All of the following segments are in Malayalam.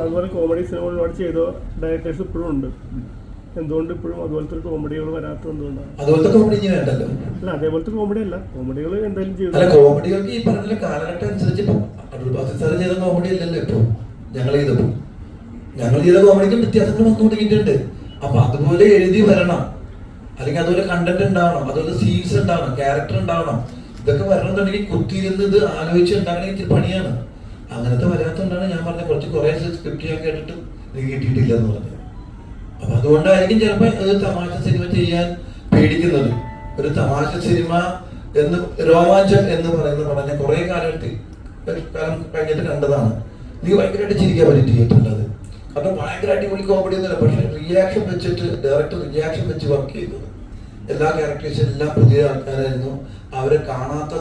അതുപോലെ കോമഡി സിനിമ ഒരുപാട് ചെയ്ത ഡയറക്ടേഴ്സ് ഇപ്പോഴും ഉണ്ട്. എന്തുകൊണ്ട് ഇപ്പോഴും അതുപോലത്തെ ഒരു കോമഡികൾ വരാത്തത് എന്തുകൊണ്ടാണ്? അതുപോലത്തെ കോമഡി ഇനി വേണ്ടല്ലോ. അല്ല അതേപോലത്തെ കോമഡി അല്ല. കോമഡികൾ എന്തായാലും അല്ല ചെയ്തു കോമഡികൾക്ക് ഈ പറഞ്ഞ കാലഘട്ടം അനുസരിച്ച് ഇപ്പൊ അടൂർ ബാസി സാർ ചെയ്ത കോമഡി അല്ലല്ലോ ഇപ്പൊ. ഞങ്ങൾ ചെയ്തപ്പോ ഞങ്ങൾ ചെയ്ത കോമഡിക്കും വ്യത്യാസങ്ങൾ വന്നു തുടങ്ങിയിട്ടുണ്ട്. അപ്പൊ അതുപോലെ എഴുതി വരണം. അല്ലെങ്കിൽ അതുപോലെ കണ്ടന്റ് ഉണ്ടാവണം. അതുപോലെ സീൻസ് ഉണ്ടാവണം. ക്യാരക്ടർ ഉണ്ടാവണം. ഇതൊക്കെ വരണമെന്നുണ്ടെങ്കിൽ കുത്തിയിരുന്ന് ഇത് ആലോചിച്ച് ഉണ്ടാക്കണമെങ്കിൽ ഇത്തിരി പണിയാണ്. അങ്ങനത്തെ വരാത്തതുകൊണ്ടാണ് ഞാൻ പറഞ്ഞ കുറച്ച് കുറേ സ്ക്രിപ്റ്റ് ഞാൻ കേട്ടിട്ട് കിട്ടിയിട്ടില്ല എന്ന് പറഞ്ഞത്. അപ്പൊ അതുകൊണ്ടായിരിക്കും ചിലപ്പോ ഒരു തമാശ സിനിമ ചെയ്യാൻ പേടിക്കുന്നത്. ഒരു തമാശ സിനിമ എന്ന് രോമാഞ്ചം എന്ന് പറയുന്ന പറഞ്ഞ കുറേ കാലത്ത് കാലം കഴിഞ്ഞിട്ട് കണ്ടതാണ്. നീ ഭയങ്കരമായിട്ട് ചിരിക്കാൻ പറ്റി തിയേറ്ററിലത് കാരണം ഭയങ്കര അടിപൊളി കോമഡി ഒന്നുമില്ല പക്ഷെ റിയാക്ഷൻ വെച്ചിട്ട് ഡയറക്ടർ റിയാക്ഷൻ വെച്ച് വർക്ക് ചെയ്തത്. എല്ലാ ക്യാരക്ടേഴ്സും എല്ലാം പുതിയ ആൾക്കാരായിരുന്നു. അവരെ കാണാത്ത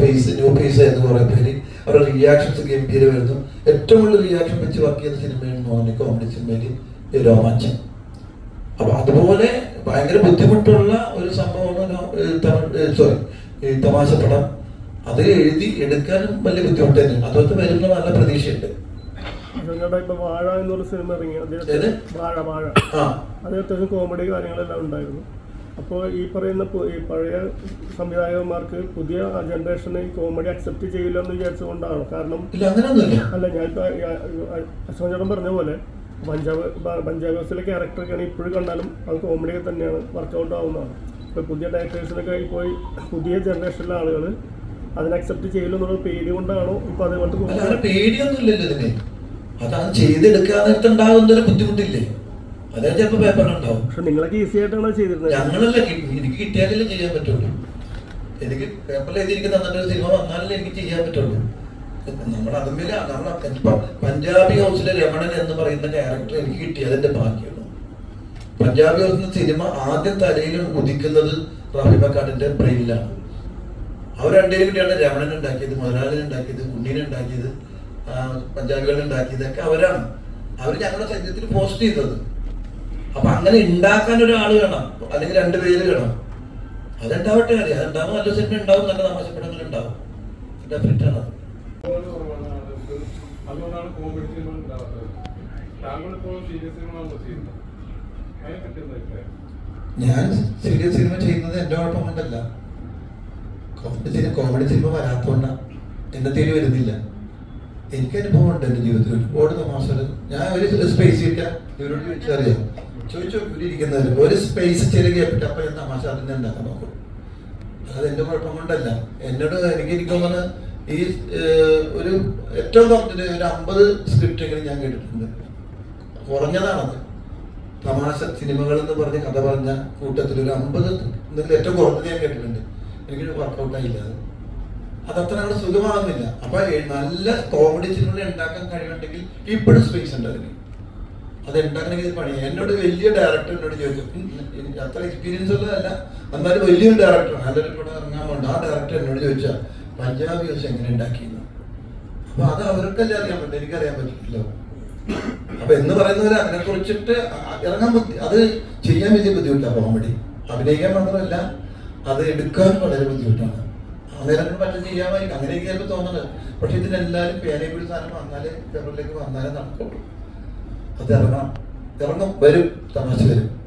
ഫേസ് ന്യൂ ഫേസ് എന്ന് കുറെ പേര്. അവരുടെ റിയാക്ഷൻസ് ഗംഭീര വരുന്നു. ഏറ്റവും കൂടുതൽ റിയാക്ഷൻ വെച്ച് വർക്ക് ചെയ്ത സിനിമയാണ് തോന്നുന്നു കോമഡി സിനിമയിൽ രോമാഞ്ചം. അപ്പൊ അതുപോലെ ഭയങ്കര ബുദ്ധിമുട്ടുള്ള ഒരു സംഭവമാണ് സോറി ഈ തമാശ പടം. അത് എഴുതി എടുക്കാനും വലിയ ബുദ്ധിമുട്ട് തന്നെയാണ്. അതുപോലെ വരുന്ന നല്ല പ്രതീക്ഷയുണ്ട്. ഇപ്പൊ വാഴ എന്നൊരു സിനിമ ഇറങ്ങി. അത് കോമഡി കാര്യങ്ങളെല്ലാം ഉണ്ടായിരുന്നു. അപ്പോൾ ഈ പറയുന്ന ഈ പഴയ സംവിധായകന്മാർക്ക് പുതിയ ജനറേഷനെ ഈ കോമഡി അക്സെപ്റ്റ് ചെയ്യില്ല എന്ന് വിചാരിച്ചുകൊണ്ടാണ്? കാരണം അല്ല ഞാൻ അശോകൻ ചേട്ടൻ പറഞ്ഞ പോലെ പഞ്ചാബ് പഞ്ചാബ് ഹൗസിലെ ക്യാരക്ടറൊക്കെയാണ് ഇപ്പോഴും കണ്ടാലും അത് കോമഡി തന്നെയാണ് വർക്കൗട്ട് ആവുന്നതാണ് ഇപ്പോൾ പുതിയ ഡയറക്ടേഴ്സിനൊക്കെ ഇപ്പോൾ ഈ പുതിയ ജനറേഷനിലെ ആളുകൾ അതിനെ അക്സെപ്റ്റ് ചെയ്യില്ല എന്നുള്ള പേടി കൊണ്ടാണോ ഇപ്പോൾ അതേപോലത്തെ പേടിയൊന്നും ഇല്ലല്ലോ അങ്ങനെ പേടിയൊന്നുമില്ലല്ലോ ഇതിന്. അതാണ് ചെയ്തെടുക്കാൻ നേരത്തെ ഉണ്ടാകുന്ന ഒരു ബുദ്ധിമുട്ടില്ലേ? അതേ ചിലപ്പോ പേപ്പറിലുണ്ടാവും. പക്ഷെ നിങ്ങളൊക്കെ ഈസി ആയിട്ടാണ് ചെയ്തിരുന്നത്. ഞങ്ങളല്ല എനിക്ക് കിട്ടിയാലല്ലേ ചെയ്യാൻ പറ്റുള്ളൂ. എനിക്ക് പേപ്പറിൽ എഴുതിയിരിക്കുന്ന ഒരു സിനിമ വന്നാലല്ലേ എനിക്ക് ചെയ്യാൻ പറ്റുള്ളൂ. നമ്മൾ അതുമില്ല ഇപ്പൊ പഞ്ചാബി ഹൗസിലെ രമണൻ എന്ന് പറയുന്ന ക്യാരക്ടർ എനിക്ക് കിട്ടി അതിന്റെ ഭാഗ്യമാണ്. പഞ്ചാബി ഹൗസ് എന്ന സിനിമ ആദ്യം തലയിൽ ഉദിക്കുന്നത് റാഫി ബക്കാട്ടിന്റെ ബ്രെയിനിലാണ്. അവർ രണ്ടുപേരും കൂടിയാണ് രമണൻ ഉണ്ടാക്കിയത് മുതലാളിനെ ഉണ്ടാക്കിയത് ഉണ്ണീനെ ഉണ്ടാക്കിയത് പഞ്ചാബികളിൽ പഞ്ചാബികളെ ഉണ്ടാക്കിയതൊക്കെ അവരാണ്. അവർ ഞങ്ങളുടെ സൈന്യത്തിൽ പോസ്റ്റ് ചെയ്തത്. അപ്പൊ അങ്ങനെ ഉണ്ടാക്കാൻ ഒരാൾ വേണം. അല്ലെങ്കിൽ രണ്ട് പേര് വേണം. അതുണ്ടാവട്ടെ അറിയാം അതുണ്ടാവും നല്ല സിനിമ ഉണ്ടാവും നല്ല തമാശപ്പെടങ്ങൾ ഉണ്ടാവും. ഡെഫിനറ്റ് ആണ് ഞാൻ സീരിയസ് സിനിമ ചെയ്യുന്നത് എന്റെ കുഴപ്പം കൊണ്ടല്ല. കോമഡി സിനിമ കോമഡി സിനിമ വരാത്തോണ്ടാണ് എന്റെ തേടി വരുന്നില്ല. എനിക്ക് അനുഭവം ഉണ്ട് എന്റെ ജീവിതത്തിൽ. ഒരുപാട് തമാശകൾ. ഞാൻ ഒരു സ്പേസ് ഇല്ല. ഇവരോട് ചോദിച്ചറിയാം ചോദിച്ചു ഒരു സ്പേസ് കേട്ടിട്ട് അപ്പൊ ഞാൻ തമാശ അതിനെ ഉണ്ടാക്കാൻ നോക്കും. അത് എന്റെ കുഴപ്പം കൊണ്ടല്ല. എന്നോട് എനിക്ക് എനിക്ക് പറഞ്ഞ ഈ ഒരു ഏറ്റവും കുറഞ്ഞത് ഒരു അമ്പത് സ്ക്രിപ്റ്റ് എങ്കിലും ഞാൻ കേട്ടിട്ടുണ്ട്. കുറഞ്ഞതാണത്. തമാശ സിനിമകൾ എന്ന് പറഞ്ഞ് കഥ പറഞ്ഞ കൂട്ടത്തിൽ ഒരു അമ്പത് ഏറ്റവും കുറഞ്ഞത് ഞാൻ കേട്ടിട്ടുണ്ട്. എനിക്കൊരു വർക്കൗട്ടായില്ല അത്. അതത്ര അവിടെ സുഖമാകുന്നില്ല അപ്പൊ നല്ല കോമഡി സിനിമകൾ ഉണ്ടാക്കാൻ കഴിവുണ്ടെങ്കിൽ ഇപ്പോഴും സ്പേസ് ഉണ്ട് അതിന്. അത് ഉണ്ടാക്കണമെങ്കിൽ പണി. എന്നോട് വലിയ ഡയറക്ടർ എന്നോട് ചോദിച്ചു എനിക്ക് അത്ര എക്സ്പീരിയൻസ് ഉള്ളതല്ല എന്നാലും വലിയൊരു ഡയറക്ടർ നല്ലൊരു പടം ഇറങ്ങാൻ വേണ്ട ആ ഡയറക്ടർ എന്നോട് ചോദിച്ചാൽ പഞ്ചാബി ഹൗസ് എങ്ങനെ ഉണ്ടാക്കിയെന്ന്? അപ്പൊ അത് അവർക്കല്ലേ അറിയാൻ പറ്റും എനിക്കറിയാൻ പറ്റില്ല. അപ്പൊ എന്ന് പറയുന്നവർ അതിനെ കുറിച്ചിട്ട് ഇറങ്ങാൻ അത് ചെയ്യാൻ വലിയ ബുദ്ധിമുട്ടാണ് കോമഡി അഭിനയിക്കാൻ മാത്രമല്ല അത് എടുക്കാൻ വളരെ ബുദ്ധിമുട്ടാണ്. അന്നേരം പറ്റും ചെയ്യാമായിരിക്കും അങ്ങനെയൊക്കെ ചിലപ്പോൾ തോന്നുന്നത്. പക്ഷെ ഇതിനെല്ലാവരും പേനയിൽ സാധനം വന്നാലേ പേപ്പറിലേക്ക് വന്നാലേ നടക്കുള്ളൂ. അത് ഇറങ്ങണം. ഇറങ്ങും വരും തമാശ വരും.